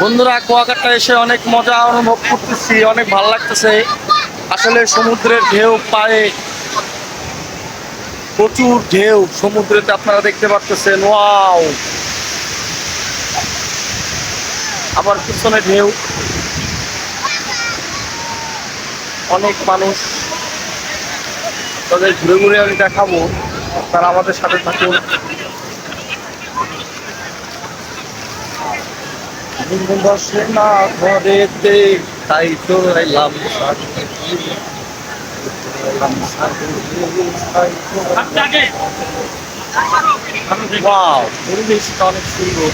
বন্ধুরা, কুয়াকাটা এসে অনেক মজা অনুভব করতেছি, অনেক ভালো লাগতেছে। আসলে সমুদ্রের ঢেউ পায়ে প্রচুর ঢেউ, সমুদ্রেতে আপনারা দেখতে পারতেছেন, ওয়াও! আবার পিছনে ঢেউ। অনেক মানুষ। তাদের ঘুরে ঘুরে আমি দেখাবো, তারা আমাদের সাথে থাকুন বসে না ঘরেতে তাই তো এলাম পরিবেশটা অনেক সুন্দর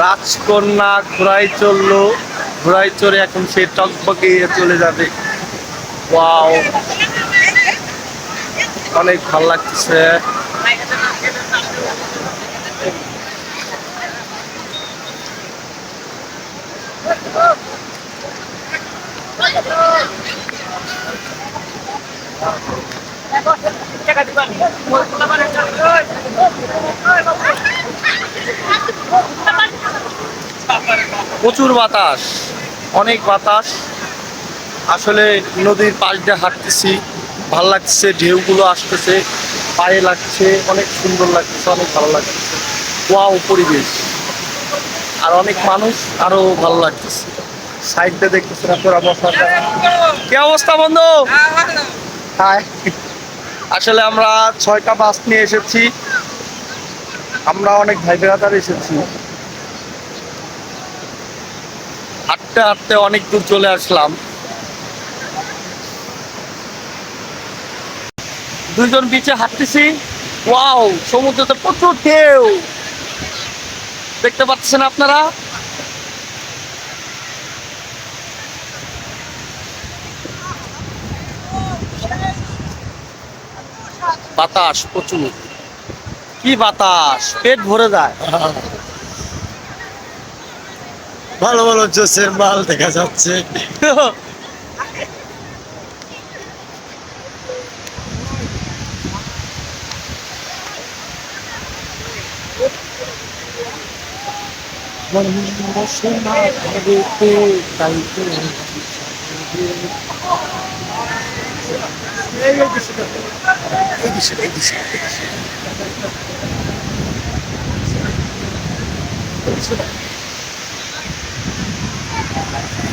রাজকন্যা ঘোড়ায় চলল ঘোড়ায় চড়ে এখন সে টকবকে চলে যাবে। ওয়াও। অনেক ভালো লাগতেছে। প্রচুর বাতাস অনেক বাতাস। আসলে নদীর পাশ দিয়ে হাঁটতেছি ভালো লাগছে ঢেউগুলো আসতেছে পায়ে লাগছে অনেক সুন্দর লাগতেছে অনেক ভালো লাগতেছে ওয়াও পরিবেশ। আর অনেক মানুষ আরও ভালো লাগতেছে। সাইডে দেখতেছেন আপনারা বসার কি অবস্থা বন্ধু? হাই আসলে আমরা ছয়টা বাস নিয়ে এসেছি। আমরা অনেক ভাই বেড়াতার এসেছি। হাঁটতে হাঁটতে অনেক দূর চলে আসলাম। দুজন বিচে হাঁটতেছি। ওয়াও সমুদ্রতে প্রচুর ঢেউ। দেখতে পাচ্ছেন আপনারা? বাতাস প্রচুর। কি বাতাস? পেট ভরে যায়। ভালো ভালো জোসের মাল দেখা যাচ্ছে Thank you. Bye.